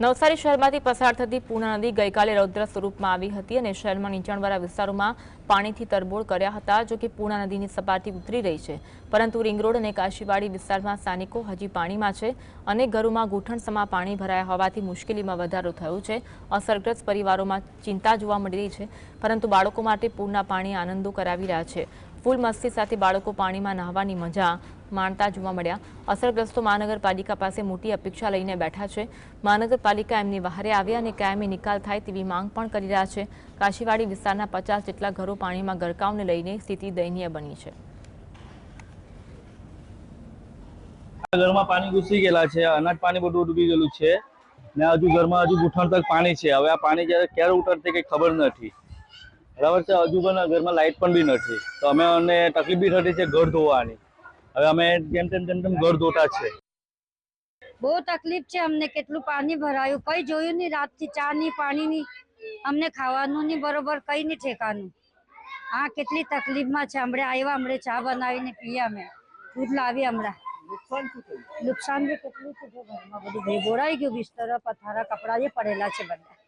નવસારી શહેરમાંથી પસાર થતી પૂર્ણા નદી ગઈકાલે રૌદ્ર સ્વરૂપમાં આવી હતી અને શહેરમાં નીચાણવાળા વિસ્તારોમાં પાણીથી તરબોળ કર્યા હતા, જો કે પૂર્ણા નદીની સપાટી ઉતરી રહી છે. પરંતુ રિંગ રોડ અને કાશીવાડી વિસ્તારમાં સ્થાનિકો હજી પાણીમાં છે અનેક ઘરોમાં ગૂંઠણસમા પાણી ભરાયા હોવાથી મુશ્કેલીમાં વધારો થયો છે. અસરગ્રસ્ત પરિવારોમાં ચિંતા જોવા મળી રહી છે, પરંતુ બાળકો માટે પૂરના પાણી આનંદો કરાવી રહ્યા છે. ફૂલ મસ્તી સાથે બાળકો પાણીમાં નહાવાની મજા માણતા જોવા મળ્યા. અસરગ્રસ્તો મહાનગરપાલિકા પાસે મોટી અપેક્ષા લઈને બેઠા છે. મહાનગરપાલિકા એમની વહારે આવે અને કાયમી નિકાલ થાય તેવી માંગ પણ કરી રહ્યા છે. કાશીવાડી વિસ્તારના પચાસ જેટલા ઘરો પાણીમાં ગરકાવને લઈને સ્થિતિ દયનીય બની છે. ઘરમાં પાણી ઘૂસી ગયેલા છે. અનાજ પાણી બધું ડૂબી ગયેલું છે. ને હજુ ઘરમાં હજુ ગુઠણ તક પાણી છે. હવે આ પાણી ક્યારે ઉતરશે કંઈ ખબર નથી. બરાબર છે? હજુ પણ ઘરમાં લાઇટ પણ બી નથી. તો અમે અમને તકલીફ બી થતી છે ઘર ધોવાની. હવે અમે જેમ તેમ તેમ તેમ ઘર ધોતા છે. બહુ તકલીફ છે અમને. કેટલું પાણી ભરાયું. કઈ જોયું નહીં રાતથી. ચા ની પાણી ની અમને ખાવાનું નહીં બરોબર કઈ નહીં ઠેકાનું હા કેટલી તકલીફમાં છે. હમણાં આવ્યા હમણાં ચા બનાવીને પીએ અમે. દૂધ લાવી હમણાં. નુકસાન બી કેટલું છે ઘરમાં બધું. ભેગોળાઈ ગયું બિસ્તરા પથારા કપડા જે પડેલા છે બધા.